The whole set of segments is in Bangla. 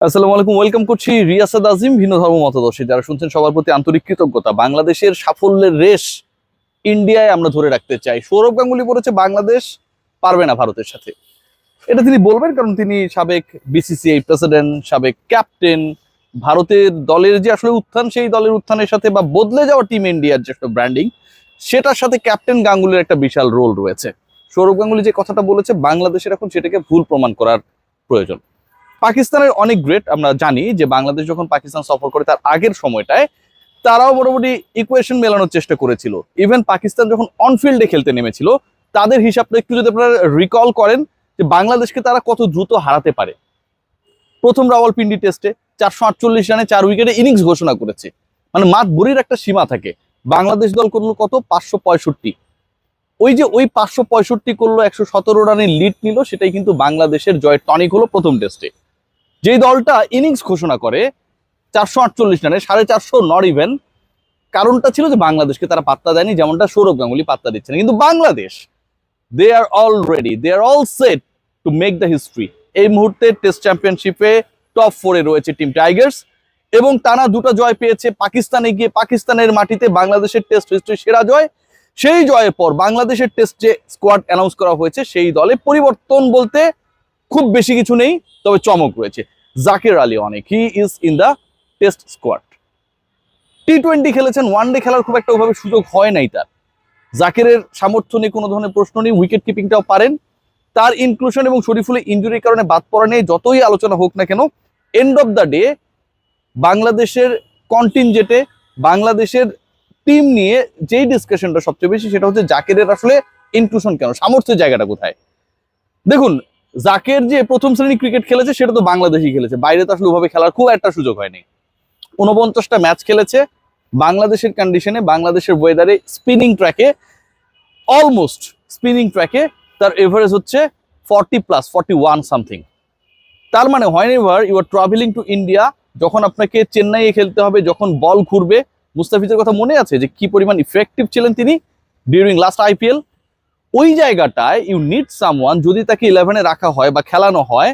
আসসালামু আলাইকুম, ওয়েলকাম করছি রিয়াসাদ আজিম, ভিন্ন ধর্ম মতাদর্শী। যারা শুনছেন সবার প্রতি আন্তরিক কৃতজ্ঞতা, বাংলাদেশের সাফল্যের রেশ ইন্ডিয়ায় আমরা ধরে রাখতে চাই। সৌরভ গাঙ্গুলি বলেছে, বাংলাদেশ পারবে না ভারতের সাথে। এটা তিনি বলবেন কারণ তিনি সাবেক বিসিসিআই প্রেসিডেন্ট, সাবেক ক্যাপ্টেন। ভারতের দলের যে আসলে উত্থান, সেই দলের উত্থানের সাথে বা বদলে যাওয়া টিম ইন্ডিয়ার যে ব্র্যান্ডিং, সেটার সাথে ক্যাপ্টেন গাঙ্গুলির একটা বিশাল রোল রয়েছে। সৌরভ গাঙ্গুলি যে কথাটা বলেছে, বাংলাদেশের এখন সেটাকে ভুল প্রমাণ করার প্রয়োজন। পাকিস্তানের অনেক গ্রেট আমরা জানি যে বাংলাদেশ যখন পাকিস্তান সফর করে তার আগের সময়টায়, তারাও মোটামুটি ইকুয়েশন মেলানোর চেষ্টা করেছিল। ইভেন পাকিস্তান যখন অনফিল্ডে খেলতে নেমেছিল, তাদের হিসাবটা একটু যদি আপনারা রিকল করেন যে বাংলাদেশকে তারা কত দ্রুত হারাতে পারে। প্রথম রাওয়ালপিন্ডি টেস্টে চারশো আটচল্লিশ রানে চার উইকেটে ইনিংস ঘোষণা করেছে। মানে মাত বুড়ির একটা সীমা থাকে। বাংলাদেশ দল করল কত? পাঁচশো পঁয়ষট্টি। ওই যে ওই পাঁচশো পঁয়ষট্টি করল একশো সতেরো রানের লিড নিল, সেটাই কিন্তু বাংলাদেশের জয়ের টনিক হলো প্রথম টেস্টে যেই দলটা ইনিংস ঘোষণা করে, চারশো আটচল্লিশ রানে, সাড়ে চারশো নট ইভেন কারণটা ছিল যে বাংলাদেশকে তারা পাত্তা দেয়নি, যেমনটা সৌরভ গাঙ্গুলি পাত্তা দিচ্ছে না কিন্তু Bangladesh they are all ready they are all set to make the history এই মুহূর্তে টেস্ট চ্যাম্পিয়নশিপে টপ ফোরে রয়েছে টিম টাইগার্স এবং তারা দুটো জয় পেয়েছে পাকিস্তানে গিয়ে। পাকিস্তানের মাটিতে বাংলাদেশের টেস্ট হিস্ট্রি সেরা জয়। সেই জয়ের পর বাংলাদেশের টেস্ট যে স্কোয়াড অ্যানাউন্স করা হয়েছে, সেই দলে পরিবর্তন বলতে খুব বেশি কিছু নেই, তবে চমক রয়েছে। জাকির আলী অনেক। He is in the test squad T twenty খেলেছেন ওয়ান ডে খেলার খুব একটা ওভাবে সুযোগ হয় নাই তার। জাকিরের সামর্থ্য নিয়ে কোনো ধরনের প্রশ্ন নেই উইকেট কিপিংটাও পারেন। তার ইনক্লুশন এবং শরীফুলের ইঞ্জুরির কারণে বাদ পড়া নিয়ে যতই আলোচনা হোক না কেন এন্ড অফ দ্য ডে বাংলাদেশের কন্টিনজেটে বাংলাদেশের টিম নিয়ে যেই ডিসকাশনটা সবচেয়ে বেশি, সেটা হচ্ছে জাকিরের আসলে ইনক্লুশন কেন, সামর্থ্যের জায়গাটা কোথায়? দেখুন জাকের যে প্রথম শ্রেণি ক্রিকেট খেলেছে, সেটা তো বাংলাদেশই খেলেছে। বাইরে তো আসলে ওভাবে খেলার খুব একটা সুযোগ হয়নি। উনপঞ্চাশটা ম্যাচ খেলেছে। বাংলাদেশের কন্ডিশনে বাংলাদেশের ওয়েদারে স্পিনিং ট্র্যাকে অলমোস্ট স্পিনিং ট্র্যাকে তার এভারেজ হচ্ছে forty plus forty one something তার মানে হয় ever you are travelling to India যখন আপনাকে চেন্নাইয়ে খেলতে হবে, যখন বল ঘুরবে, মুস্তাফিজের কথা মনে আছে যে কি পরিমাণ ইফেক্টিভ ছিলেন তিনি ডিউরিং লাস্ট আইপিএল ওই জায়গাটায় ইউ নিড সামওয়ান যদি তাকে ইলেভেনে রাখা হয় বা খেলানো হয়,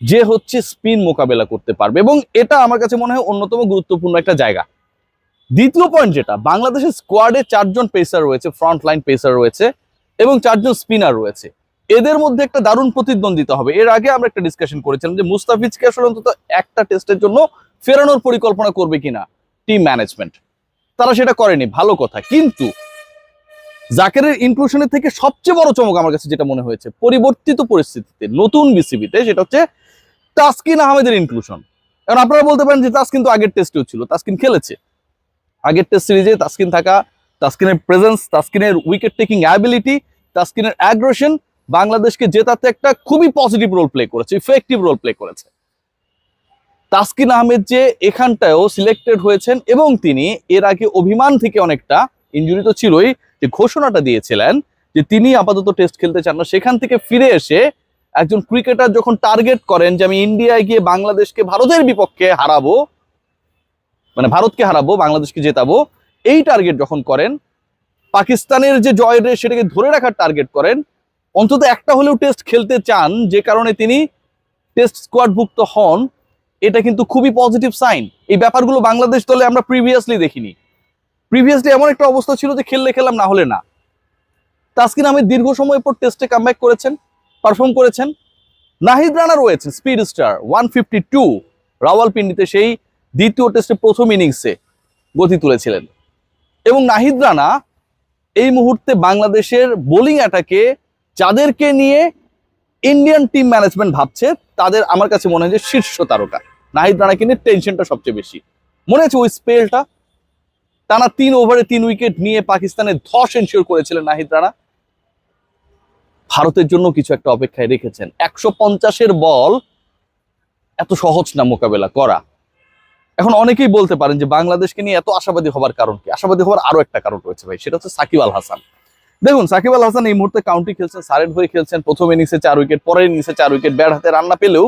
যে হচ্ছে স্পিন মোকাবেলা করতে পারবে এবং এটা আমার কাছে মনে হয় অন্যতম গুরুত্বপূর্ণ একটা জায়গা। দ্বিতীয় পয়েন্ট যেটা, বাংলাদেশের স্কোয়াডে চারজন পেসার রয়েছে ফ্রন্ট লাইন পেসার রয়েছে এবং চারজন স্পিনার রয়েছে। এদের মধ্যে একটা দারুণ প্রতিদ্বন্দ্বিতা হবে। এর আগে আমরা একটা ডিসকাশন করেছিলাম যে মুস্তাফিজকে আসলে অন্তত একটা টেস্টের জন্য ফেরানোর পরিকল্পনা করবে কিনা টিম ম্যানেজমেন্ট তারা সেটা করেনি, ভালো কথা। কিন্তু জাকেরের ইনক্লুশনের থেকে সবচেয়ে বড় চমক আমার কাছে যেটা মনে হয়েছে, পরিবর্তিত পরিস্থিতিতে, নতুন বিসিবিতে সেটা হচ্ছে তাসকিন আহমেদের ইনক্লুশন কারণ আপনারা বলতে পারেন যে তাসকিন তো আগের টেস্টেও ছিল, তাসকিন খেলেছে। আগের টেস্ট সিরিজে তাসকিন থাকা, তাসকিনের প্রেজেন্স তাসকিনের উইকেট টেকিং অ্যাবিলিটি তাসকিনের অ্যাগ্রেশন বাংলাদেশকে জেতাতে একটা খুবই পজিটিভ রোল প্লে করেছে ইফেক্টিভ রোল প্লে করেছে। তাসকিন আহমেদ যে এখানটায়ও সিলেক্টেড হয়েছেন এবং তিনি এর আগে অভিমান থেকে অনেকটা ইঞ্জুরি তো ছিলই, যে ঘোষণাটা দিয়েছিলেন যে তিনি আপাতত টেস্ট খেলতে চান না। সেখান থেকে ফিরে এসে একজন ক্রিকেটার যখন টার্গেট করেন যে আমি ইন্ডিয়ায় গিয়ে বাংলাদেশকে ভারতের বিপক্ষে হারাবো মানে ভারতকে হারাবো, বাংলাদেশকে জেতাবো, এই টার্গেট যখন করেন, পাকিস্তানের যে জয় রেস সেটাকে ধরে রাখার টার্গেট করেন, অন্তত একটা হলেও টেস্ট খেলতে চান, যে কারণে তিনি টেস্ট স্কোয়াডভুক্ত হন, এটা কিন্তু খুবই পজিটিভ সাইন এই ব্যাপারগুলো বাংলাদেশ দলে আমরা প্রিভিয়াসলি দেখিনি। প্রিভিয়াসলি এমন একটা অবস্থা ছিল যে খেললে খেলাম না হলে না। তাসকিন আহমেদ দীর্ঘ সময় পর টেস্টে কামব্যাক করেছেন পারফর্ম করেছেন। নাহিদ রানা রয়েছে speed star one fifty two রাওয়ালপিন্ডিতে সেই দ্বিতীয় টেস্টে প্রথম ইনিংসে গতি তুলেছিলেন। এবং নাহিদ রানা এই মুহূর্তে বাংলাদেশের বোলিং অ্যাটাকে যাদেরকে নিয়ে ইন্ডিয়ান টিম ম্যানেজমেন্ট ভাবছে, তাদের আমার কাছে মনে হয় যে শীর্ষ তারকা। নাহিদ রানাকে নিয়ে টেনশনটা সবচেয়ে বেশি। মনে আছে ওই স্পেলটা টানা তিন ওভারে তিন উইকেট নিয়ে পাকিস্তানের ধস এনশিওর করেছিলেন নাহিদ রানা। ভারতের জন্য কিছু একটা অপেক্ষায় রেখেছেন। একশো পঞ্চাশের বল এত সহজ না মোকাবেলা করা। এখন অনেকেই বলতে পারেন যে বাংলাদেশকে নিয়ে এত আশাবাদী হবার কারণ কি? আশাবাদী হওয়ার আরও একটা কারণ রয়েছে ভাই, সেটা হচ্ছে সাকিব আল হাসান। দেখুন, সাকিব আল হাসান এই মুহূর্তে কাউন্টি খেলছেন সারেন হয়ে খেলছেন, প্রথম ইনিংসে চার উইকেট, পরের ইনিংসে চার উইকেট, ব্যাট হাতে রান্না পেলেও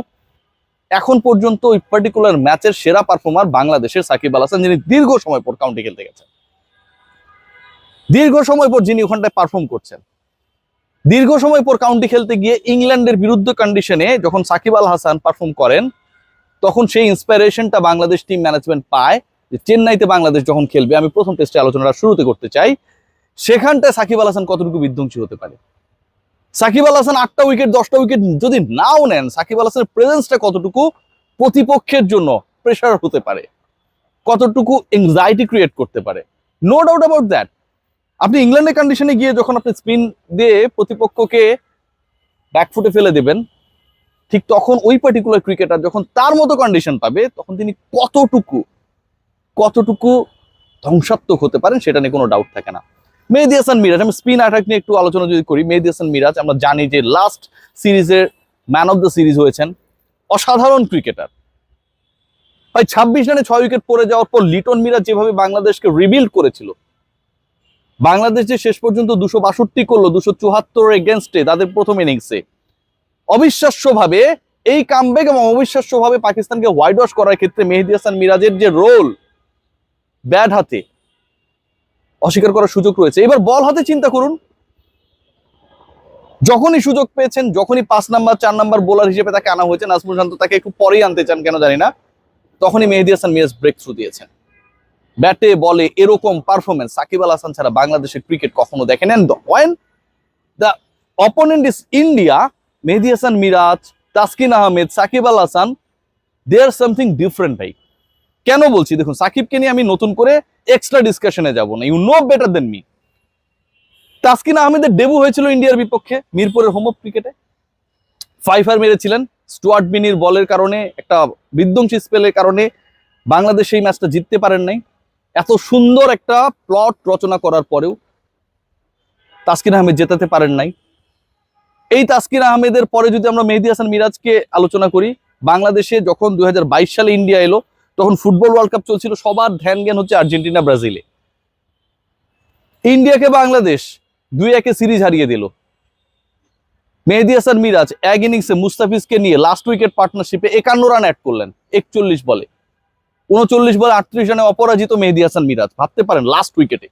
এখন পর্যন্ত ওই পার্টিকুলার ম্যাচের সেরা পারফর্মার বাংলাদেশের সাকিব আল হাসান, যিনি দীর্ঘ সময় পর কাউন্টি খেলতে গেছেন। দীর্ঘ সময় পর যিনি ওখানটায় পারফর্ম করছেন। দীর্ঘ সময় পর কাউন্টি খেলতে গিয়ে ইংল্যান্ডের বিরুদ্ধে কন্ডিশনে যখন সাকিব আল হাসান পারফর্ম করেন, তখন সেই ইন্সপিরেশনটা বাংলাদেশ টিম ম্যানেজমেন্ট পায় যে চেন্নাইতে বাংলাদেশ যখন খেলবে, আমি প্রথম টেস্টে আলোচনাটা শুরুতে করতে চাই, সেখানটায় সাকিব আল হাসান কতটুকু বিধ্বংসী হতে পারে? সাকিব আল হাসান আটটা উইকেট দশটা উইকেট যদি নাও নেন, সাকিব আল হাসানের প্রেজেন্সটা কতটুকু প্রতিপক্ষের জন্য প্রেশার হতে পারে? কতটুকু এংজাইটি ক্রিয়েট করতে পারে? নো ডাউট অ্যাবাউট দ্যাট আপনি ইংল্যান্ডের কন্ডিশনে গিয়ে যখন আপনি স্পিন দিয়ে প্রতিপক্ষকে ব্যাকফুটে ফেলে দেবেন, ঠিক তখন ওই পার্টিকুলার ক্রিকেটার যখন তার মতো কন্ডিশন পাবে, তখন তিনি কতটুকু কতটুকু ধ্বংসাত্মক হতে পারেন, সেটা নিয়ে কোনো ডাউট থাকে না। মেহেদি হাসান মিরাজ, আমি স্পিন অ্যাটাক নিয়ে একটু আলোচনা যদি করি, মেহেদি হাসান মিরাজ, আমরা জানি যে লাস্ট সিরিজের ম্যান অফ দ্য সিরিজ হয়েছেন অসাধারণ ক্রিকেটার ভাই ছাব্বিশ রানে ছয় উইকেট পড়ে যাওয়ার পর লিটন মিরাজ যেভাবে বাংলাদেশকে রিবিল্ড করেছিল, বাংলাদেশ যে শেষ পর্যন্ত দুশো বাষট্টি করল, দুশো চুয়াত্তর এগেনস্টে তাদের প্রথম ইনিংসে অবিশ্বাস্যভাবে এই কামব্যাক এবং অবিশ্বাস্যভাবে পাকিস্তানকে হোয়াইট ওয়াশ করার ক্ষেত্রে মেহেদি হাসান মিরাজের যে রোল ব্যাট হাতে অস্বীকার করার সুযোগ রয়েছে। এবার বল হাতে চিন্তা করুন। যখনই সুযোগ পেয়েছেন, যখনই পাঁচ নাম্বার, চার নাম্বার বোলার হিসেবে তাকে আনা হয়েছে, নাজমুল শান্ত তাকে একটু পরেই আনতে চান কেন জানি না, তখনই মেহেদি হাসান মিরাজ ব্রেক থ্রু দিয়েছেন। ব্যাটে, বলে এরকম পারফরমেন্স সাকিব আল হাসান ছাড়া বাংলাদেশের ক্রিকেট কখনো দেখেন। When the opponent is India Mehedi Hasan, Miraz, Taskin Ahmed, Shakib Al Hasan they are something different ভাই। কেন বলছি? দেখুন, সাকিবকে নিয়ে আমি নতুন করে এক্সট্রা ডিসকাশনে যাব না। You know better than me Taskin আহমেদের ডেবু হয়েছিল ইন্ডিয়ার বিপক্ষে, মিরপুরের হোম অফ ক্রিকেটে ফাইফার মেরেছিলেন, স্টুয়ার্ট বিনির বলের কারণে, একটা বিধ্বংসী স্পেলের কারণে বাংলাদেশ সেই ম্যাচটা জিততে পারেন নাই। এত সুন্দর একটা প্লট রচনা করার পরেও তাসকিন আহমেদ জেতাতে পারেন নাই। এই তাসকিন আহমেদের পরে যদি আমরা মেহেদি হাসান মিরাজকে আলোচনা করি, বাংলাদেশে যখন দুই হাজার বাইশ সালে ইন্ডিয়া এলো তখন ফুটবল ওয়ার্ল্ড কাপ চলছিল, সবার ধ্যান জ্ঞান হচ্ছে আর্জেন্টিনা, ব্রাজিলে। ইন্ডিয়াকে বাংলাদেশ দুই একে সিরিজ হারিয়ে দিল। মেহেদি হাসান মিরাজ এক ইনিংসে মুস্তাফিজকে নিয়ে লাস্ট উইকেট পার্টনারশিপে একান্ন রান অ্যাড করলেন, একচল্লিশ বলে। উনচল্লিশ বলে আটত্রিশ রানে অপরাজিত মেহেদি হাসান মিরাজ। ভাবতে পারেন লাস্ট উইকেটে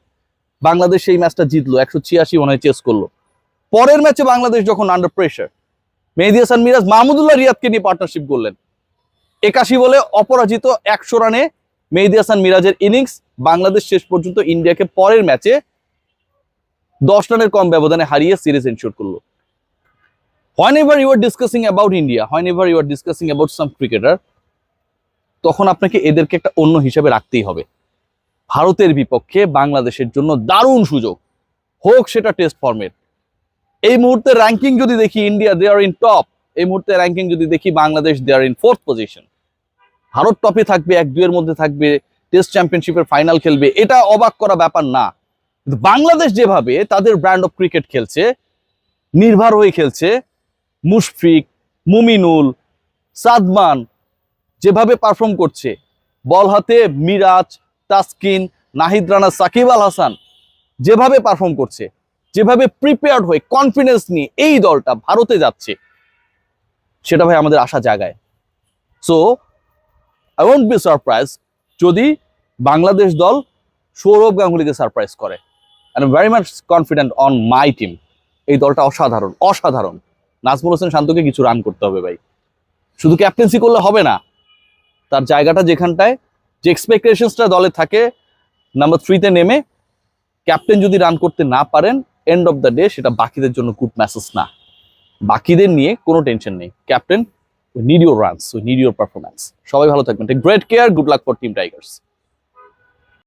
বাংলাদেশ সেই ম্যাচটা জিতলো, একশো ছিয়াশি মনে চেস করল। পরের ম্যাচে বাংলাদেশ যখন আন্ডার প্রেশার মেহেদি হাসান মিরাজ মাহমুদুল্লাহ রিয়াদকে নিয়ে পার্টনারশিপ করলেন। একাশি বলে অপরাজিত একশো রানে মেহেদি হাসান মিরাজের ইনিংস। বাংলাদেশ শেষ পর্যন্ত ইন্ডিয়াকে পরের ম্যাচে দশ রানের কম ব্যবধানে হারিয়ে সিরিজ এনশিওর করল। When you are discussing about India whenever you are discussing about some cricketer তখন আপনাকে এদেরকে একটা অন্য হিসাবে রাখতেই হবে। ভারতের বিপক্ষে বাংলাদেশের জন্য দারুণ সুযোগ। হোক সেটা টেস্ট ফর্মেট এই মুহূর্তে র্যাঙ্কিং যদি দেখি India they are in top এই মুহূর্তে র্যাঙ্কিং যদি দেখি Bangladesh they are in fourth position Bharat টপে থাকবে, এক দুয়ের মধ্যে থাকবে টেস্ট চ্যাম্পিয়নশিপের ফাইনাল খেলবে, এটা অবাক করা ব্যাপার না। কিন্তু বাংলাদেশ যেভাবে তাদের ব্র্যান্ড অফ ক্রিকেট খেলছে, নির্ভর হয়ে খেলছে, মুশফিক, মুমিনুল, সাদমান যেভাবে পারফর্ম করছে, বল হাতে মিরাজ, তাসকিন, নাহিদ রানা, সাকিব আল হাসান যেভাবে পারফর্ম করছে, যেভাবে প্রিপেয়ার্ড হয়ে কনফিডেন্স নিয়ে এই দলটা ভারতে যাচ্ছে, সেটা ভাই আমাদের আশা জায়গায় so I won't be surprise যদি বাংলাদেশ দল সৌরভ গাঙ্গুলিকে সারপ্রাইজ করে। Am very much confident on my team এই দলটা অসাধারণ অসাধারণ। নাজমুল হোসেন শান্তকে কিছু রান করতে হবে ভাই। শুধু ক্যাপ্টেন্সি করলে হবে না। তার জায়গাটা যেখানটায়, যে এক্সপেকটেশনসটা দলে থাকে নাম্বার থ্রিতে নেমে ক্যাপ্টেন যদি রান করতে না পারেন এন্ড অফ দ্য ডে সেটা বাকিদের জন্য গুড মেসেজ না। বাকিদের নিয়ে কোনো টেনশন নেই। Captain need your runs we need your performance সবাই ভালো থাকবেন। Great care good luck for team tigers